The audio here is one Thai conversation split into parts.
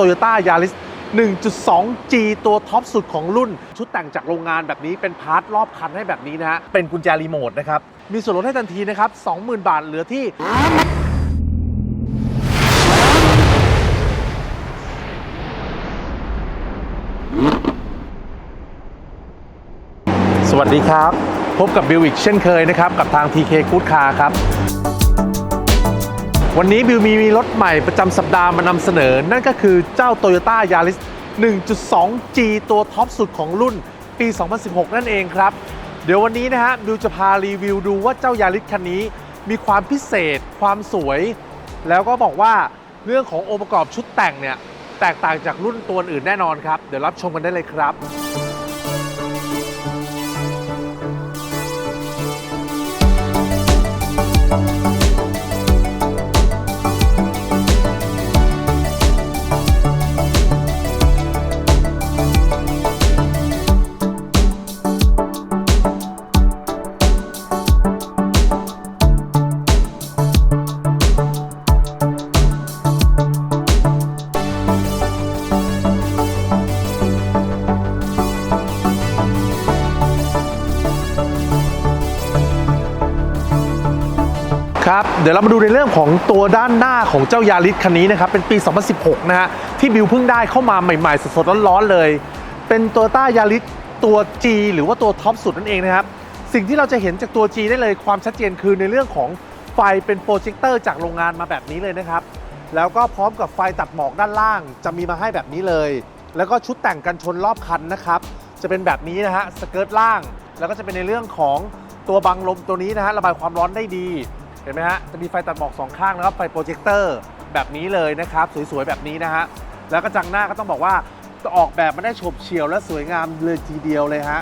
Toyota Yaris 1.2G ตัวท็อปสุดของรุ่น ชุดแต่งจากโรงงานแบบนี้เป็นพาร์ทรอบคันให้แบบนี้นะฮะ เป็นกุญแจรีโมทนะครับ มีส่วนลดให้ทันทีนะครับ 20,000 บาทเหลือที่ สวัสดีครับ พบกับบิวอีกเช่นเคยนะครับ กับทาง TK Good Car ครับ วันนี้บิวมีมีรถใหม่ประจำสัปดาห์มานำเสนอ นั่นก็คือเจ้า Toyota Yaris 1.2G ตัวท็อปสุดของรุ่นปี 2016 นั่นเองครับ เดี๋ยววันนี้นะฮะบิวจะพารีวิวดูว่าเจ้ายาริสคันนี้ มีความพิเศษ ความสวย แล้วก็บอกว่าเรื่องขององค์ประกอบชุดแต่งเนี่ย แตกต่างจากรุ่นตัวอื่นแน่นอนครับ เดี๋ยวรับชมกันได้เลยครับ ครับ เดี๋ยวเรามาดูในเรื่องของตัวด้านหน้าของเจ้ายาริสคันนี้นะครับ เป็นปี 2016 นะฮะ ที่บิวเพิ่งได้เข้ามาใหม่ๆ สดๆ ร้อนๆ เลย เป็นตัวต้ายาริสตัว G หรือว่าตัวท็อปสุดนั่นเองนะครับ สิ่งที่เราจะเห็นจากตัว G ได้เลยความชัดเจนคือในเรื่องของไฟเป็นโปรเจคเตอร์จากโรงงานมาแบบนี้เลยนะครับ แล้วก็พร้อมกับไฟตัดหมอกด้านล่างจะมีมาให้แบบนี้เลย แล้วก็ชุดแต่งกันชนรอบคันนะครับ จะเป็นแบบนี้นะฮะ สเกิร์ตล่าง แล้วก็จะเป็นในเรื่องของตัวบังลมตัวนี้นะฮะ ระบายความร้อนได้ดี เห็นไหมฮะจะมีไฟตัดหมอกสองข้างแล้วก็ไฟโปรเจคเตอร์แบบนี้เลยนะครับสวยๆแบบนี้นะฮะแล้วก็จังหน้าก็ต้องบอกว่าออกแบบมาได้โฉบเฉี่ยวและสวยงามเลยทีเดียวเลยฮะ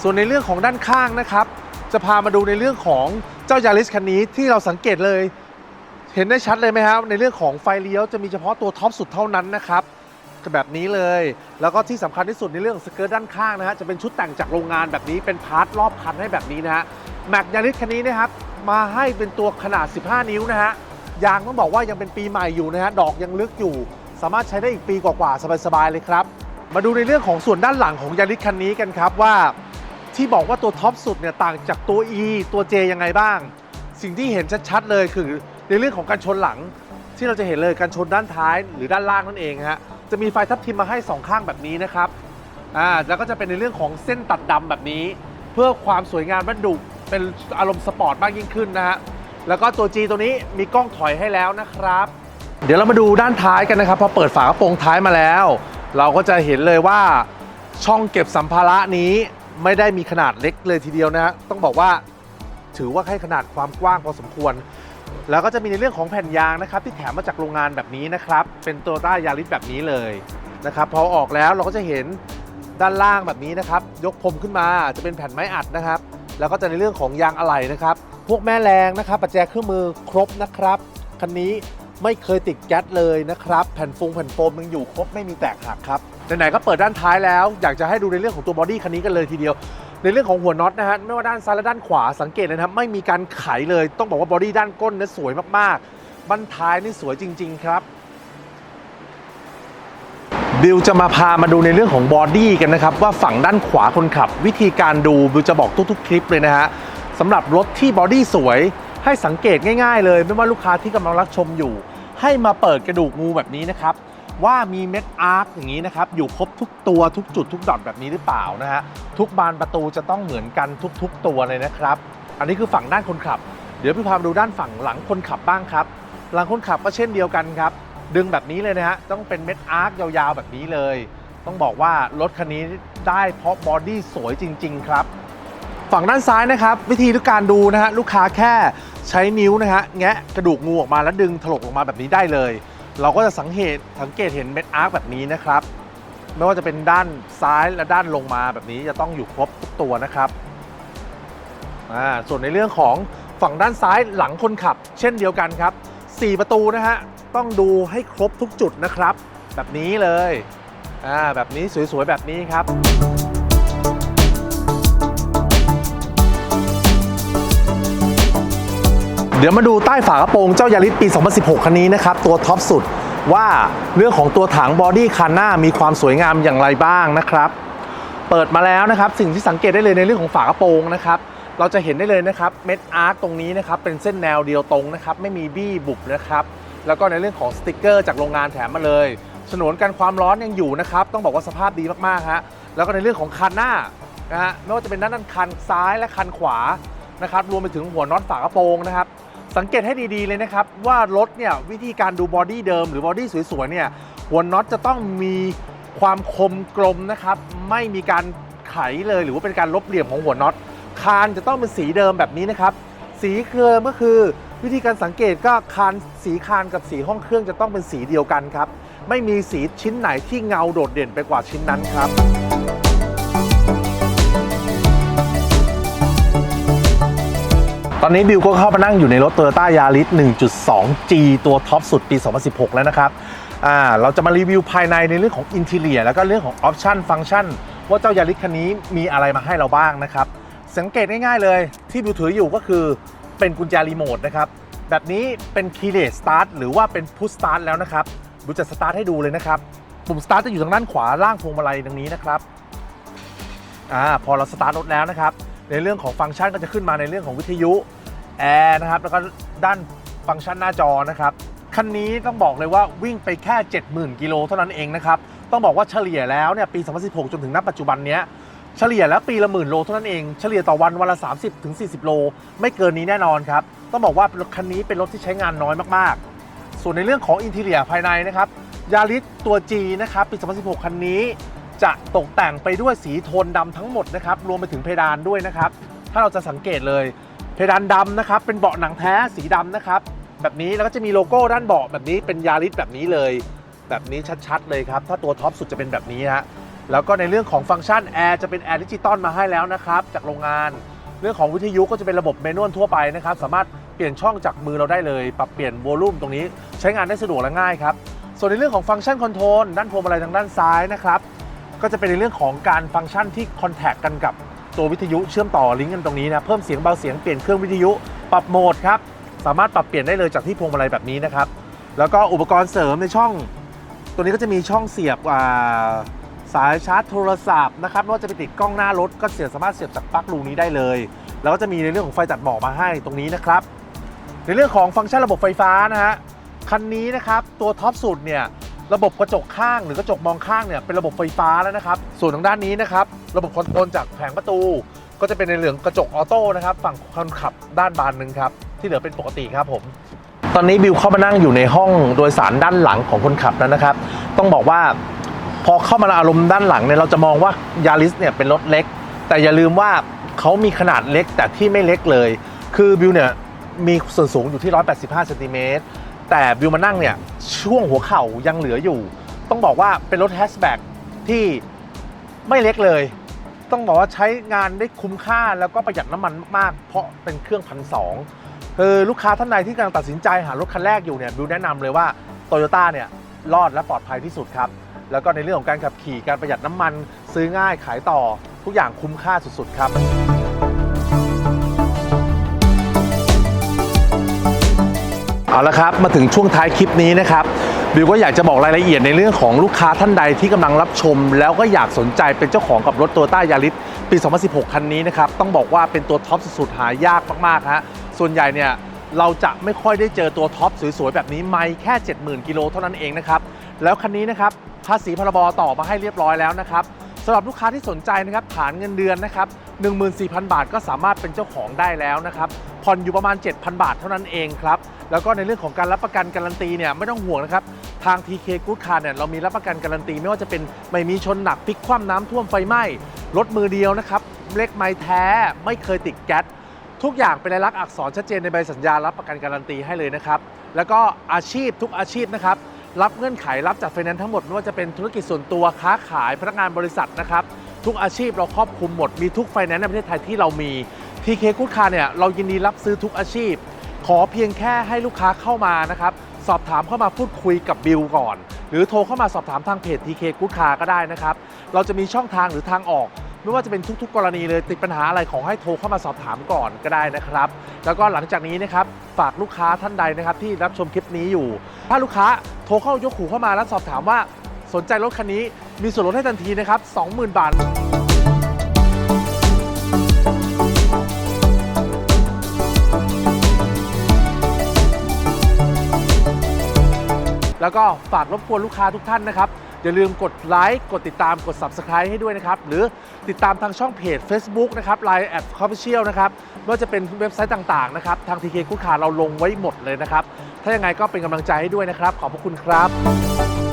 ส่วนในเรื่องของด้านข้างนะครับ จะพามาดูในเรื่องของเจ้ายาริสคันนี้ที่เราสังเกตเลย เห็นได้ชัดเลยไหมครับในเรื่องของไฟเลี้ยวจะมีเฉพาะตัวท็อปสุดเท่านั้นนะครับแบบนี้เลย แล้วก็ที่สำคัญที่สุดในเรื่องสเกิร์ตด้านข้างนะฮะจะเป็นชุดแต่งจากโรงงานแบบนี้เป็นพาร์ทรอบคันให้แบบนี้นะฮะแม็กยาริสคันนี้นะครับ มาให้เป็นตัวขนาด 15 นิ้วนะฮะ ยางต้องบอกว่ายังเป็นปีใหม่อยู่นะฮะ ดอกยังลึกอยู่ สามารถใช้ได้อีกปีกว่าๆ สบายๆ เลยครับ มาดูในเรื่องของส่วนด้านหลังของยาริสคันนี้กันครับว่า ที่บอกว่าตัวท็อปสุดเนี่ยต่างจากตัว E ตัว J ยังไงบ้าง สิ่งที่เห็นชัดๆ เลยคือในเรื่องของการชนหลัง ที่เราจะเห็นเลยการชนด้านท้ายหรือด้านล่างนั่นเองฮะ จะมีไฟทับทิมมาให้สองข้างแบบนี้นะครับ อ่า แล้วก็จะเป็นในเรื่องของเส้นตัดดำแบบนี้ เพื่อความสวยงามบรรดุ เป็นอารมณ์สปอร์ตมากยิ่งขึ้นนะฮะแล้วก็ตัว G ตัวนี้มีกล้องถอยให้แล้วนะครับ เดี๋ยวเรามาดูด้านท้ายกันนะครับพอเปิดฝากระโปรงท้ายมาแล้ว เราก็จะเห็นเลยว่าช่องเก็บสัมภาระนี้ไม่ได้มีขนาดเล็กเลยทีเดียวนะฮะต้องบอกว่าถือว่าให้ขนาดความกว้างพอสมควร แล้วก็จะมีในเรื่องของแผ่นยางนะครับ ที่แถมมาจากโรงงานแบบนี้นะครับ เป็นตัวต้ายาริสแบบนี้เลยนะครับพอออกแล้วเราก็จะเห็นด้านล่างแบบนี้นะครับ ยกพรมขึ้นมาจะเป็นแผ่นไม้อัดนะครับ แล้วก็จะในเรื่องของยางอะไหล่นะครับ พวกแม่แรงนะครับปัจจัยเครื่องมือครบนะครับ คันนี้ไม่เคยติดแก๊สเลยนะครับ แผ่นฟงแผ่นโฟมยังอยู่ครบไม่มีแตกหักครับไหนๆก็เปิดด้านท้ายแล้ว อยากจะให้ดูในเรื่องของตัวบอดี้คันนี้กันเลยทีเดียว ในเรื่องของหัวน็อตนะฮะไม่ว่าด้านซ้ายและด้านขวาสังเกตนะครับ ไม่มีการไขเลยต้องบอกว่าบอดี้ด้านก้นเนี่ยสวยมากๆบั้นท้ายนี่สวยจริง ๆ ครับ บิวจะมาพามาดูในเรื่องของบอดี้กันนะครับ ว่าฝั่งด้านขวาคนขับ วิธีการดูบิวจะบอกทุกๆคลิปเลยนะฮะสำหรับรถที่บอดี้สวยให้สังเกตง่ายๆ เลย ไม่ว่าลูกค้าที่กำลังรับชมอยู่ ให้มาเปิดกระดูกงูแบบนี้นะครับ ว่ามีเม็ดอาร์คอย่างนี้นะครับ อยู่ครบทุกตัวทุกจุดทุกดอทแบบนี้หรือเปล่านะฮะทุกบานประตูจะต้องเหมือนกันทุก ๆ ตัวเลยนะครับ อันนี้คือฝั่งด้านคนขับ เดี๋ยวพี่พามาดูด้านฝั่งหลังคนขับบ้างครับ หลังคนขับก็เช่นเดียวกันครับ ดึงแบบนี้เลยนะฮะ ต้องเป็นเม็ดอาร์คยาวๆแบบนี้เลย ต้องบอกว่ารถคันนี้ได้เพราะบอดี้สวยจริง ๆ ครับ ฝั่งด้านซ้ายนะครับ วิธีการดูนะฮะ ลูกค้าแค่ใช้นิ้วนะฮะ แงะกระดูกงูออกมาแล้วดึงถลกออกมาแบบนี้ได้เลย เราก็จะสังเกตสังเกตเห็นเม็ดอาร์คแบบนี้นะครับ ไม่ว่าจะเป็นด้านซ้ายและด้านลงมาแบบนี้จะต้องอยู่ครบทุกตัวนะครับอ่าส่วนในเรื่องของฝั่งด้านซ้ายหลังคนขับ เช่นเดียวกันครับ 4 ประตูนะฮะ ต้องดูให้ครบทุกจุดนะครับ แบบนี้เลยอ่าแบบนี้สวยๆ แบบนี้ครับเดี๋ยวมาดูใต้ฝากระโปรงเจ้ายาริสปี 2016 คันนี้นะครับ ตัวท็อปสุดว่าเรื่องของตัวถังบอดี้คันหน้ามีความสวยงามอย่างไรบ้างนะครับ เปิดมาแล้วนะครับ สิ่งที่สังเกตได้เลยในเรื่องของฝากระโปรงนะครับ เราจะเห็นได้เลยนะครับ เม็ดอาร์คตรงนี้นะครับ เป็นเส้นแนวเดียวตรงนะครับ ไม่มีบี้บุบนะครับ แล้วก็ในเรื่องของสติกเกอร์จากโรงงานแถมมาเลยฉนวนกันความร้อนยังอยู่นะครับ ต้องบอกว่าสภาพดีมากๆฮะแล้วก็ในเรื่องของคันหน้านะฮะไม่ว่าจะเป็นด้านด้านคันซ้ายและคันขวานะครับรวมไปถึงหัวน็อตฝากระโปรงนะครับสังเกตให้ดีๆเลยนะครับ ว่ารถเนี่ยวิธีการดูบอดี้เดิมหรือบอดี้สวยๆเนี่ยหัวน็อตจะต้องมีความคมกลมนะครับ ไม่มีการไขเลยหรือว่าเป็นการลบเหลี่ยมของหัวน็อตคานจะต้องเป็นสีเดิมแบบนี้นะครับ สีเคลือก็คือ วิธีการสังเกตก็คานสีคานกับสีห้องเครื่องจะต้องเป็นสีเดียวกันครับ ไม่มีสีชิ้นไหนที่เงาโดดเด่นไปกว่าชิ้นนั้นครับตอนนี้บิวก็เข้ามานั่งอยู่ในรถ Toyota Yaris 1.2G ตัวท็อปสุดปี 2016 แล้วนะครับ อ่า เราจะมารีวิวภายในในเรื่องของอินเท i ยแล้วก็เรื่องของออปชันฟังก์ชันว่าเจ้ายาริสคันนี้มีอะไรมาให้เราบ้างนะครับ สังเกตง่ายๆเลยที่บิวถืออยู่ก็คือ เป็นกุญแจรีโมทนะครับ แบบนี้เป็น keyless start หรือว่าเป็น push start แล้วนะครับบิวจะสตาร์ทให้ดูเลยนะครับปุ่ม start จะอยู่ทางด้านขวาล่างพวงมาลัยตรงนี้นะครับอ่าพอเราสตาร์ทรถแล้วนะครับ ในเรื่องของฟังก์ชันก็จะขึ้นมาในเรื่องของวิทยุแอร์นะครับแล้วก็ด้านฟังก์ชันหน้าจอนะครับคันนี้ต้องบอกเลยว่าวิ่งไปแค่ 70,000 กิโลเท่านั้นเองนะครับ ต้องบอกว่าเฉลี่ยแล้วเนี่ยปี 2016 จนถึงณปัจจุบันเนี้ย เฉลี่ยแล้วปีละหมื่นโลเท่านั้นเอง เฉลี่ยต่อวันวันละ 30ถึง40โล ไม่เกินนี้แน่นอนครับ ต้องบอกว่ารถคันนี้เป็นรถที่ใช้งานน้อยมากๆ ส่วนในเรื่องของอินเท i ยภายในนะครับยาริสตัว G นะครับปี 2016 คันนี้ จะตกแต่งไปด้วยสีโทนดำทั้งหมดนะครับ รวมไปถึงเพดานด้วยนะครับ ถ้าเราจะสังเกตเลย เพดานดำนะครับ เป็นเบาะหนังแท้สีดำนะครับ แบบนี้แล้วก็จะมีโลโก้ด้านเบาะแบบนี้เป็นยาริสแบบนี้เลย แบบนี้ชัดๆเลยครับ ถ้าตัวท็อปสุดจะเป็นแบบนี้ฮะ แล้วก็ในเรื่องของฟังก์ชันแอร์จะเป็นแอร์ดิจิตอลมาให้แล้วนะครับจากโรงงาน เรื่องของวิทยุก็จะเป็นระบบเมนวลทั่วไปนะครับ สามารถเปลี่ยนช่องจากมือเราได้เลย ปรับเปลี่ยนโวลูมตรงนี้ใช้งานได้สะดวกและง่ายครับ ส่วนในเรื่องของฟังก์ชันคอนโทรลด้านพวงมาลัยทางด้านซ้ายนะครับก็จะเป็นในเรื่องของการฟังก์ชันที่คอนแทคกันกับตัววิทยุเชื่อมต่อลิงก์กันตรงนี้นะเพิ่มเสียงเบาเสียงเปลี่ยนเครื่องวิทยุปรับโหมดครับสามารถปรับเปลี่ยนได้เลยจากที่พวงมาลัยแบบนี้นะครับแล้วก็อุปกรณ์เสริมในช่อง ตัวนี้ก็จะมีช่องเสียบ สายชาร์จโทรศัพท์นะครับไม่ว่าจะไปติดกล้องหน้ารถก็เสียบสามารถเสียบจากปลั๊กรูนี้ได้เลย แล้วก็จะมีในเรื่องของไฟตัดหมอกมาให้ตรงนี้นะครับ ในเรื่องของฟังก์ชันระบบไฟฟ้านะฮะคันนี้นะครับตัวท็อปสุดเนี่ยระบบกระจกข้างหรือกระจกมองข้างเนี่ยเป็นระบบไฟฟ้าแล้วนะครับ ส่วนทางด้านนี้นะครับระบบคอนโทรลจากแผงประตู ก็จะเป็นในเรื่องกระจกออโต้นะครับฝั่งคนขับด้านบานหนึ่งครับที่เหลือเป็นปกติครับผม ตอนนี้บิวเข้ามานั่งอยู่ในห้องโดยสารด้านหลังของคนขับแล้วนะครับ ต้องบอกว่า พอเข้ามาอารมณ์ด้านหลังเนี่ยเราจะมองว่ายาริสเนี่ยเป็นรถเล็ก แต่อย่าลืมว่าเขามีขนาดเล็กแต่ที่ไม่เล็กเลย คือบิวเนี่ยมีส่วนสูงอยู่ที่ 185เซนติเมตรแต่บิวมานั่งเนี่ยช่วงหัวเข่ายังเหลืออยู่ ต้องบอกว่าเป็นรถแฮชแบ็กที่ไม่เล็กเลย ต้องบอกว่าใช้งานได้คุ้มค่าแล้วก็ประหยัดน้ำมันมากๆ เพราะเป็นเครื่องพันสองคือลูกค้าท่านใดที่กำลังตัดสินใจหารถคันแรกอยู่เนี่ยบิวแนะนำเลยว่าโตโยต้าเนี่ยรอดและปลอดภัยที่สุดครับ แล้วก็ในเรื่องของการขับขี่การประหยัดน้ำมัน ซื้อง่ายขายต่อทุกอย่างคุ้มค่าสุด ๆ ครับเอาละครับมาถึงช่วงท้ายคลิปนี้นะครับบิวก็อยากจะบอกรายละเอียดในเรื่องของลูกค้าท่านใดที่กำลังรับชม แล้วก็อยากสนใจเป็นเจ้าของกับรถโตโยต้ายาริสปี 2016 คันนี้นะครับต้องบอกว่าเป็นตัวท็อปสุดๆหายากมากๆฮะส่วนใหญ่เนี่ยเราจะไม่ค่อยได้เจอตัวท็อปสวยๆแบบนี้ไม่แค่ 70,000 กิโลเท่านั้นเองนะครับ แล้วคันนี้นะครับภาษีพรบต่อมาให้เรียบร้อยแล้วนะครับสำหรับลูกค้าที่สนใจนะครับฐานเงินเดือนนะครับ14,000 บาทก็สามารถเป็นเจ้าของได้แล้วนะครับผ่อนอยู่ประมาณ 7,000 บาทเท่านั้นเองครับแล้วก็ในเรื่องของการรับประกันการันตีเนี่ยไม่ต้องห่วงนะครับทาง TK Good Car เนี่ยเรามีรับประกันการันตี ไม่ว่าจะเป็นไม่มีชนหนักพลิกคว่ำน้ำท่วมไฟไหม้รถมือเดียวนะครับเล็กไม้แท้ไม่เคยติดแก๊สทุกอย่างเป็นลายลักษณ์อักษรชัดเจนในใบสัญญารับประกันการันตีให้เลยนะครับแล้วก็อาชีพทุกอาชีพนะครับ รับเงื่อนไขรับจัดไฟแนนซ์ทั้งหมดไม่ว่าจะเป็นธุรกิจส่วนตัวค้าขายพนักงานบริษัทนะครับ ทุกอาชีพเราครอบคลุมหมดมีทุกไฟแนนซ์ในประเทศไทยที่เรามี TK Good Car เนี่ยเรายินดีรับซื้อทุกอาชีพ ขอเพียงแค่ให้ลูกค้าเข้ามานะครับสอบถามเข้ามาพูดคุยกับบิลก่อน หรือโทรเข้ามาสอบถามทางเพจ TK Good Car ก็ได้นะครับ เราจะมีช่องทางหรือทางออก ไม่ว่าจะเป็นทุกๆ กรณีเลยติดปัญหาอะไรขอให้โทรเข้ามาสอบถามก่อนก็ได้นะครับ แล้วก็หลังจากนี้นะครับฝากลูกค้าท่านใดนะครับที่รับชมคลิปนี้อยู่ ถ้าลูกค้าโทรเข้ายกหูเข้ามาแล้วสอบถามว่าสนใจรถคันนี้มีส่วนลดให้ทันทีนะครับ 20,000 บาท แล้วก็ฝากรบกวนลูกค้าทุกท่านนะครับ อย่าลืมกดไลค์กดติดตามกด Subscribe ให้ด้วยนะครับ หรือติดตามทางช่องเพจ Facebook นะครับ Line แอดคอฟฟิเชียลนะครับไม่ว่าจะเป็นเว็บไซต์ต่างๆนะครับทาง TK คู่ขาเราลงไว้หมดเลยนะครับ ถ้ายังไงก็เป็นกำลังใจให้ด้วยนะครับ ขอบพระคุณครับ